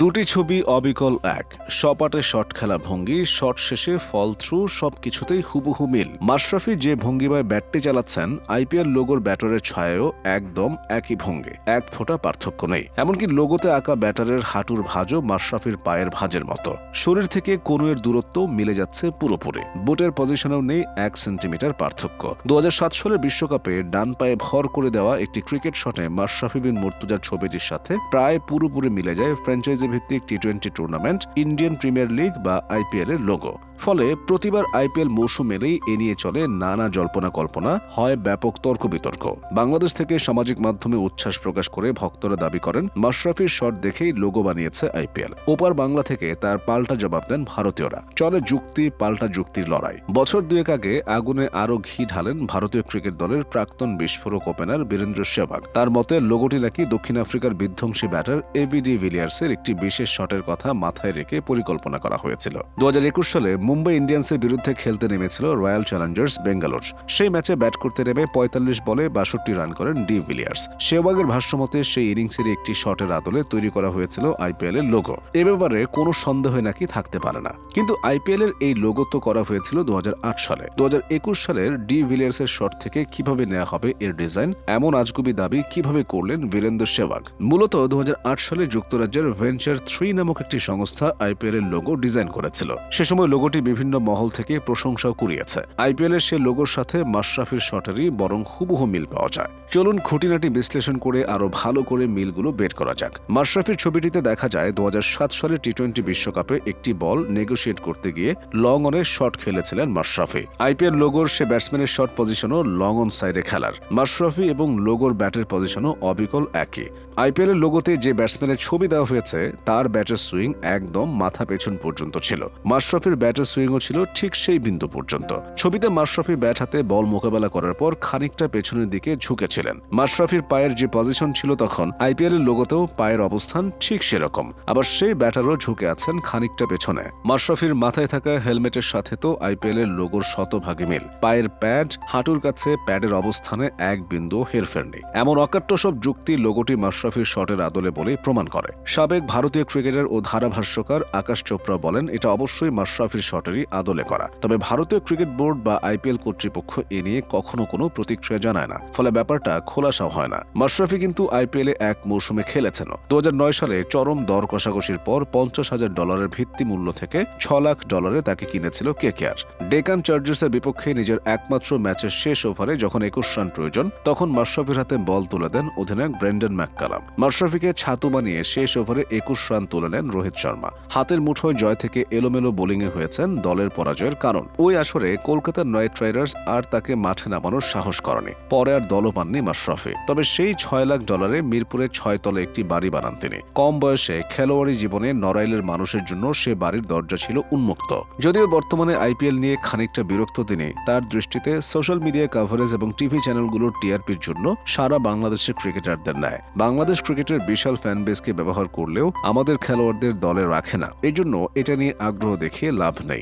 দুটি ছবি অবিকল এক। সপাটে শট খেলা ভঙ্গি, শট শেষে ফল থ্রু, সবকিছুতেই হুবহু মিল। মাশরাফি যে ভঙ্গিমায় ব্যাটটি চালাচ্ছেন, আইপিএল লোগোর ব্যাটারের ছায়াও একদম একই ভঙ্গি। এক ফোঁটা পার্থক্য নেই। এমনকি লোগোতে আঁকা ব্যাটারের হাঁটুর ভাঁজও মাশরাফির পায়ের ভাঁজের মতো। শরীর থেকে কোনোয়ের দূরত্ব মিলে যাচ্ছে পুরোপুরি। বুটের পজিশনেও নেই এক সেন্টিমিটার পার্থক্য। দু হাজার সাত সালের বিশ্বকাপে ডান পায়ে ভর করে দেওয়া একটি ক্রিকেট শটে মাশরাফি বিন মুর্তুজার ছবিটির সাথে প্রায় পুরোপুরি মিলে যায় ফ্র্যাঞ্চাইজি ভিত্তিক T twenty tournament Indian Premier League বা আইপিএল এর লোগো ফলে প্রতিবার আইপিএল মৌসুম এলেই এ নিয়ে চলে নানা জল্পনা কল্পনা, হয় ব্যাপক তর্ক বিতর্ক বাংলাদেশ থেকে সামাজিক মাধ্যমে উচ্ছ্বাস প্রকাশ করে ভক্তরা দাবি করেন, মাশরাফির শট দেখেই লোগো বানিয়েছে আইপিএল। ওপার বাংলা থেকে তার পাল্টা জবাব দেন ভারতীয়রা। চলে যুক্তি, পাল্টা যুক্তির লড়াই। বছর দুয়েক আগে আগুনে আরও ঘি ঢালেন ভারতীয় ক্রিকেট দলের প্রাক্তন বিস্ফোরক ওপেনার বীরেন্দ্র সেহবাগ। তার মতে, লোগোটি নাকি দক্ষিণ আফ্রিকার বিধ্বংসী ব্যাটার এভিডি ভিলিয়ার্সের একটি বিশেষ শটের কথা মাথায় রেখে পরিকল্পনা করা হয়েছিল। দু হাজার একুশ সালে মুম্বাই ইন্ডিয়ান্সের বিরুদ্ধে খেলতে নেমেছিল রয়্যাল চ্যালেঞ্জার্স বেঙ্গালোর। সেই ম্যাচে ব্যাট করতে নেমে পঁয়তাল্লিশ বলে বাষট্টি রান করেন ডি ভিলিয়ার্স। সেহবাগের ভাষ্যমতে সেই ইনিংসের একটি শটের আদলে তৈরি করা হয়েছিল আইপিএল এর লোগো। এ ব্যাপারে কোনো সন্দেহ নাকি থাকতে পারে না। কিন্তু আইপিএল এর এই লোগো তো করা হয়েছিল দু সালে। দু সালের ডি ভিলিয়ার্সের শট থেকে কীভাবে নেওয়া হবে এর ডিজাইন, এমন আজগুবি দাবি কীভাবে করলেন বীরেন্দ্র সেহবাগ মূলত দু হাজার আট সালে যুক্তরাজ্যের ভেঞ্চার থ্রি নামক একটি সংস্থা আইপিএল এর লোগো ডিজাইন করেছিল। সে সময় লোগোটি বিভিন্ন মহল থেকে প্রশংসাও কুড়িয়েছে। আইপিএল এর সে লোগোর সাথে মাশরাফির শটেরই বরং হুবহু মিল পাওয়া যায়। চলুন খুঁটিনাটি বিশ্লেষণ করে আরও ভালো করে মিলগুলো বের করা যাক। মাশরাফির ছবিটিতে দেখা যায় দু সালে টি টোয়েন্টি বিশ্বকাপে একটি বল নেগোশিয়েট করতে গিয়ে লং অনের শট খেলেছিলেন মাশরাফি। আইপিএল লোগোর সে ব্যাটসম্যানের শট পজিশনও লং অন সাইডে খেলার। মাশরাফি এবং লোগোর ব্যাটের পজিশনও অবিকল একই। আইপিএল এর লোগোতে যে ব্যাটসম্যানের ছবি দেওয়া হয়েছে, তার ব্যাটের সুইং একদম মাথা পেছন পর্যন্ত ছিল। মাশরাফির ব্যাটের সুইংও ছিল ঠিক সেই বিন্দু পর্যন্ত। ছবিতে মাশরাফি ব্যাট হাতে বল মোকাবেলা করার পর খানিকটা পেছনের দিকে ঝুঁকেছিলেন। মাশরাফির পায়ের যে পজিশন ছিল তখন, আইপিএল এর লোগোতেও পায়ের অবস্থান ঠিক সেরকম। আবার সেই ব্যাটারও ঝুঁকে আছেন খানিকটা পেছনে। মাশরাফির মাথায় থাকা হেলমেটের সাথে তো আইপিএল এর লোগোর শতভাগী মিল। পায়ের প্যাড, হাঁটুর কাছে প্যাডের অবস্থানে এক বিন্দু হেরফের নেই। এমন অকাট্য সব যুক্তি লোগোটি মাশরাফির শটের আদলে বলেই প্রমাণ করে। সাবেক ভারতীয় ক্রিকেটার ও ধারাভাষ্যকার আকাশ চোপড়া বলেন, এটা অবশ্যই মাশরাফির শটেরই আদলে করা। তবে ভারতীয় ক্রিকেট বোর্ড বা আইপিএল কর্তৃপক্ষ এ নিয়ে কখনো কোনো প্রতিক্রিয়া জানায় না। ফলে ব্যাপারটা খোলাসা হয় না। মাশরাফি কিন্তু আইপিএলে এক মৌসুমে খেলেছেন দু হাজার নয় সালে চরম দর কষাকষির পর পঞ্চাশ হাজার ডলারের ভিত্তি মূল্য থেকে ছ লাখ ডলারে তাকে কিনেছিল কেকেআর ডেকান চার্জার্সের বিপক্ষে নিজের একমাত্র ম্যাচের শেষ ওভারে যখন একুশ রান প্রয়োজন, তখন মাশরাফির হাতে বল তুলে দেন অধিনায়ক ব্রেন্ডন ম্যাককালাম। মাশরাফিকে ছাতু বানিয়ে শেষ ওভারে একুশ রান তুলে নেন রোহিত শর্মা। হাতের মুঠোয় জয় থেকে এলোমেলো বোলিংয়ে হয়েছেন দলের পরাজয়ের কারণ। ওই আসরে কলকাতার নাইট রাইডার্স আর তাকে মাঠে নামানোর সাহস করেনি। পরে আর দলও পাননি মাশরাফি। তবে সেই ছয় লাখ ডলারে মিরপুরে ছয় তলে একটি বাড়ি বানান তিনি। কম বয়সে খেলোয়াড়ি জীবনে নড়াইলের মানুষের জন্য সে বাড়ির দরজা ছিল উন্মুক্ত। যদিও বর্তমানে আইপিএল নিয়ে খানিকটা বিরক্ত তিনি, তার দৃষ্টিতে সোশ্যাল মিডিয়া কভারেজ এবং টিভি চ্যানেলগুলোর টিআরপির জন্য সারা বাংলাদেশের ক্রিকেটারদের নেয় বাংলাদেশ ক্রিকেটের বিশাল ফ্যান বেসকে ব্যবহার করলেও আমাদের খেলোয়াড়দের দলে রাখে না। এজন্য এটা নিয়ে আগ্রহ দেখিয়ে লাভ নেই।